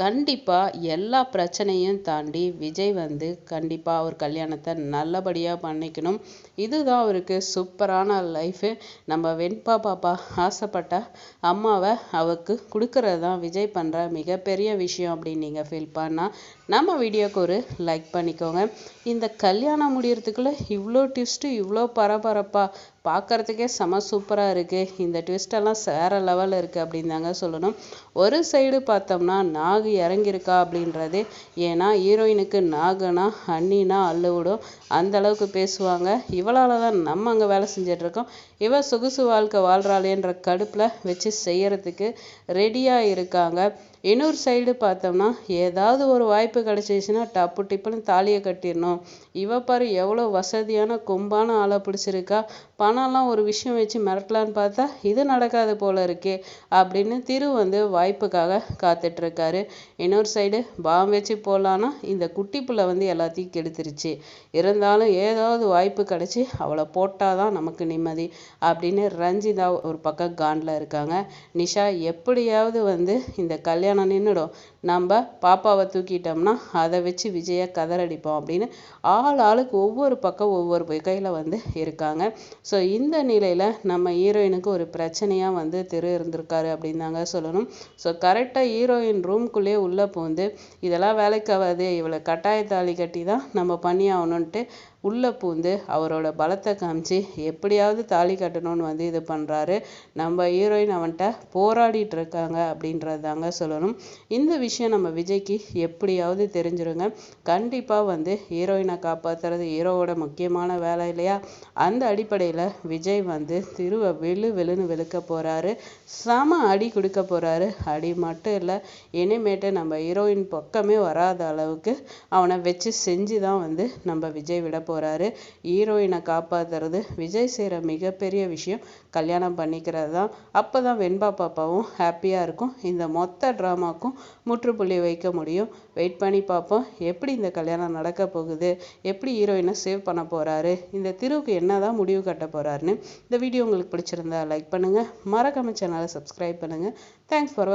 கண்டிப்பாக எல்லா பிரச்சனையும் தாண்டி விஜய் வந்து கண்டிப்பாக அவர் கல்யாணத்தை நல்லபடியாக பண்ணிக்கணும். இதுதான் அவருக்கு சூப்பரான லைஃபு நம்ம வெண்பா பாப்பா ஆசைப்பட்ட அம்மாவை அவருக்கு கொடுக்கறது தான் விஜய் பண்ணுற மிகப்பெரிய விஷயம் அப்படின்னு நீங்கள் ஃபீல் பண்ணால் நம்ம வீடியோக்கு ஒரு லைக் பண்ணிக்கோங்க. இந்த கல்யாணம் முடியறதுக்குள்ளே இவ்வளோ ட்விஸ்ட்டு இவ்வளோ பரபரப்பாக பார்க்கறதுக்கே செம சூப்பராக இருக்குது இந்த ட்விஸ்டெல்லாம் வேறு லெவலில் இருக்குது அப்படின்னு தாங்க சொல்லணும். ஒரு சைடு பார்த்தோம்னா நாகு இறங்கியிருக்கா அப்படின்றதே. ஏன்னா ஹீரோயினுக்கு நாகுனா அண்ணினா அள்ளுவிடும் அந்த அளவுக்கு பேசுவாங்க. இவளால் தான் நம்ம அங்கே வேலை செஞ்சிட்ருக்கோம். இவள் சொகுசு வாழ்க்கை வாழ்கிறாளேன்ற கடுப்பில் வச்சு செய்யறதுக்கு ரெடியாக இருக்காங்க. இன்னொரு சைடு பார்த்தோம்னா ஏதாவது ஒரு வாய்ப்பு கிடச்சிச்சின்னா டப்பு டிப்புன்னு தாலியை கட்டிடணும். இவ பாரு எவ்வளோ வசதியான கொம்பான ஆளை பிடிச்சிருக்கா. பணம்லாம் ஒரு விஷயம் வச்சு மிரட்டலான்னு பார்த்தா இது நடக்காது போல இருக்கே அப்படின்னு திரு வந்து வாய்ப்புக்காக காத்துட்ருக்காரு. இன்னொரு சைடு பாம் வச்சு போகலான்னா இந்த குட்டி பிள்ளை வந்து எல்லாத்தையும் கெடுத்துருச்சு. இருந்தாலும் ஏதாவது வாய்ப்பு கிடச்சி அவளை போட்டால் தான் நமக்கு நிம்மதி அப்படின்னு ரஞ்சிதா ஒரு பக்கம் காண்டில் இருக்காங்க. நிஷா எப்படியாவது வந்து இந்த கல்யாணம் நின்றுடும் நம்ம பாப்பாவை தூக்கிட்டோம்னா அதை வச்சு விஜயை கதறடிப்போம் அப்படின்னு ஆள் ஆளுக்கு ஒவ்வொரு பக்கம் ஒவ்வொரு வகையில் வந்து இருக்காங்க. ஸோ இந்த நிலையில் நம்ம ஹீரோயினுக்கு ஒரு பிரச்சனையாக வந்து திரு இருந்திருக்காரு அப்படின்னு தாங்க சொல்லணும். ஸோ கரெக்டாக ஹீரோயின் ரூம்குள்ளேயே உள்ளே பூந்து இதெல்லாம் வேலைக்கு ஆகாது இவளை கட்டாய தாலி கட்டி தான் நம்ம பண்ணி ஆகணுன்ட்டு உள்ளே பூந்து அவரோட பலத்தை காமிச்சு எப்படியாவது தாலி கட்டணும்னு வந்து இது பண்ணுறாரு நம்ம ஹீரோயின் அவன்கிட்ட போராடிட்டு இருக்காங்க அப்படின்றது தாங்க சொல்லணும். இந்த விஷயம் நம்ம விஜய்க்கு எப்படியாவது தெரிஞ்சிருங்க. கண்டிப்பாக வந்து ஹீரோயினை காப்பாற்றுறது ஹீரோவோட முக்கியமான வேலை இல்லையா? அந்த அடிப்படையில் விஜய் வந்து திருவை வெளு வெளுன்னு வெளுக்க போகிறாரு சம அடி கொடுக்க போகிறாரு அடி மட்டும் இல்லை இனிமேட்டு நம்ம ஹீரோயின் பக்கமே வராத அளவுக்கு அவனை வச்சு செஞ்சு தான் வந்து நம்ம விஜய் விட போகிறாரு ஹீரோயினை காப்பாற்றுறது விஜய் செய்கிற மிகப்பெரிய விஷயம். கல்யாணம் பண்ணிக்கிறது தான். அப்போ தான் வெண்பா பாப்பாவும் ஹாப்பியாக இருக்கும். இந்த மொத்த ட்ராமாக்கும் முற்றுப்புள்ளி வைக்க முடியும். வெயிட் பண்ணி பார்ப்போம். எப்படி இந்த கல்யாணம் நடக்க போகுது? எப்படி ஹீரோயினை சேவ் பண்ண போகிறாரு இந்த திருவுக்கு என்ன தான் முடிவு கட்ட போகிறாருன்னு இந்த வீடியோ உங்களுக்கு பிடிச்சிருந்தா லைக் பண்ணுங்கள் மறக்காம சேனலை சப்ஸ்கிரைப் பண்ணுங்கள் தேங்க்ஸ் ஃபார்